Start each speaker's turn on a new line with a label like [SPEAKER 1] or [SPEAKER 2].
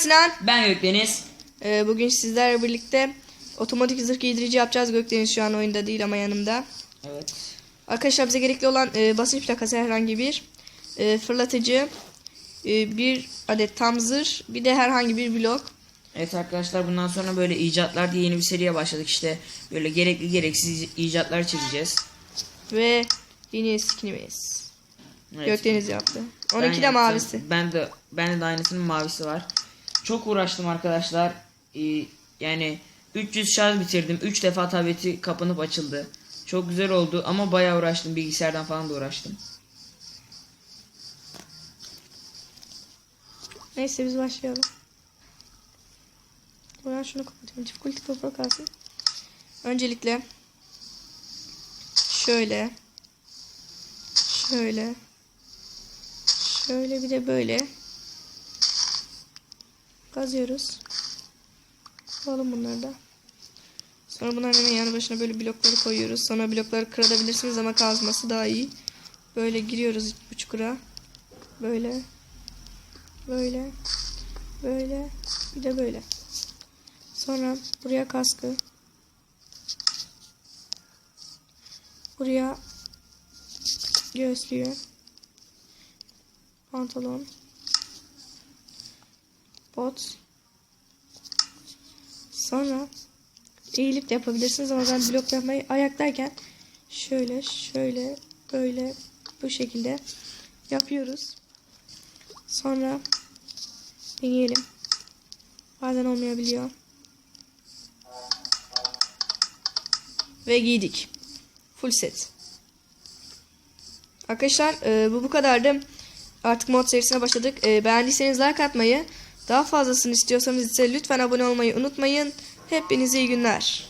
[SPEAKER 1] Sinan.
[SPEAKER 2] Ben Gökdeniz.
[SPEAKER 1] Ee, bugün sizlerle birlikte otomatik zırh giydirici yapacağız. Gökdeniz şu an oyunda değil ama yanımda.
[SPEAKER 2] Evet.
[SPEAKER 1] Arkadaşlar bize gerekli olan e, basınç plakası herhangi bir e, fırlatıcı, e, bir adet tam zırh, bir de herhangi bir blok.
[SPEAKER 2] Evet arkadaşlar bundan sonra böyle icatlar diye yeni bir seriye başladık işte. Böyle gerekli gereksiz icatlar çekeceğiz.
[SPEAKER 1] Ve yeni skinimiz.
[SPEAKER 2] Evet.
[SPEAKER 1] Gökdeniz yaptı.
[SPEAKER 2] Ben
[SPEAKER 1] 12 de mavisi.
[SPEAKER 2] Ben de ben de aynısının mavisi var. Çok uğraştım arkadaşlar. Ee, yani 300 şarj bitirdim. 3 defa tableti kapanıp açıldı. Çok güzel oldu ama bayağı uğraştım. Bilgisayardan falan da uğraştım.
[SPEAKER 1] Neyse biz başlayalım. Ben şunu kapatayım. Çift kulti toprak kalsın. Öncelikle şöyle şöyle şöyle bir de böyle kazıyoruz. Alalım bunları da. Sonra bunların hemen yanı başına böyle blokları koyuyoruz. Sonra blokları kırabilirsiniz ama kazması daha iyi. Böyle giriyoruz bu çukura. Böyle. Böyle. Böyle. Bir de böyle. Sonra buraya kaskı. Buraya göğüslüğü. Pantolon. Bot. Sonra eğilip de yapabilirsiniz ama ben blok yapmayı ayaktayken şöyle şöyle böyle bu şekilde yapıyoruz. Sonra deneyelim. Bazen olmayabiliyor. Ve giydik. Full set. Arkadaşlar e, bu bu kadardı. Artık mod serisine başladık. E, beğendiyseniz like atmayı, daha fazlasını istiyorsanız ise lütfen abone olmayı unutmayın. Hepinize iyi günler.